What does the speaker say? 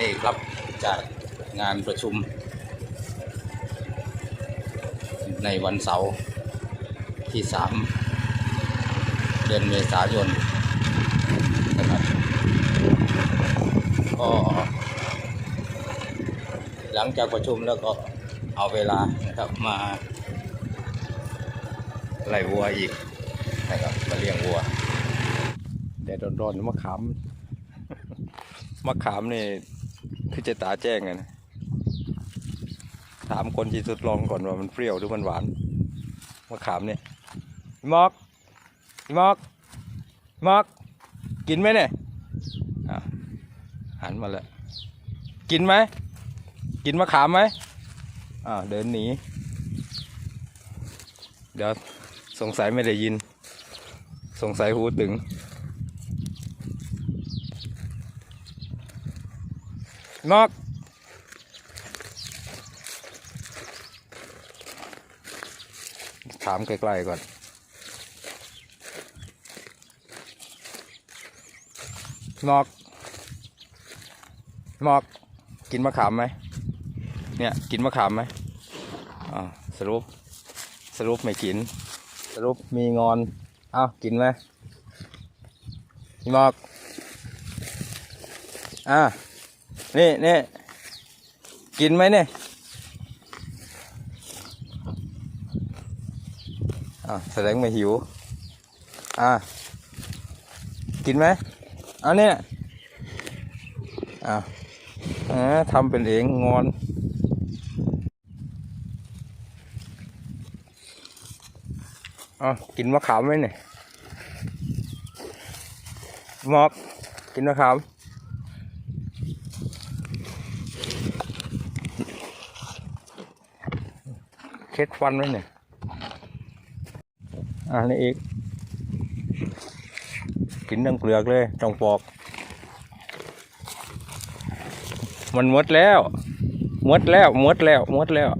นี่ครับจากงานประชุม ในวันเสาร์ที่สามเดือนเมษายนนะครับก็หลังจากประชุมแล้วก็เอาเวลานะครับมาไล่วัวอีกนะครับมาเลี้ยงวัวแดดร้อนๆมะขามมะขามนี่ คือจะตาแจ้งไงนถามคนที่ทดลองก่อนว่ามันเปรี้ยวหรือมันหวานมะขามเนี่ยมอกมอกมอก กินไหมเนี่ยอะหันมาแล้วกินไหม กินมะขามไหมอ่าเดินหนี เดี๋ยวสงสัยไม่ได้ยิน สงสัยหูตึง นอกถามใกล้ๆก่อน นอก นอก กินมะขามไหม เนี่ย กินมะขามไหมอ่าสรุป สรุปไม่กิน สรุปมีงอนเอ้ากินไหมพี่มอก อ่า นี่นี่กินไหมเนี่ยอ่าแสดงไม่หิว อ่ากินไหมเอันนี้อ่าอ่าทำเป็นเองงอนอะกินมะขามไหมเนี่ยมอกกินมะขาม เช็ดฟันไว้เนี่ยอันนี้อีก กินทั้งเปลือกเลยต้องปอก มันหมดแล้วหมดแล้วหมดแล้วหมดแล้ว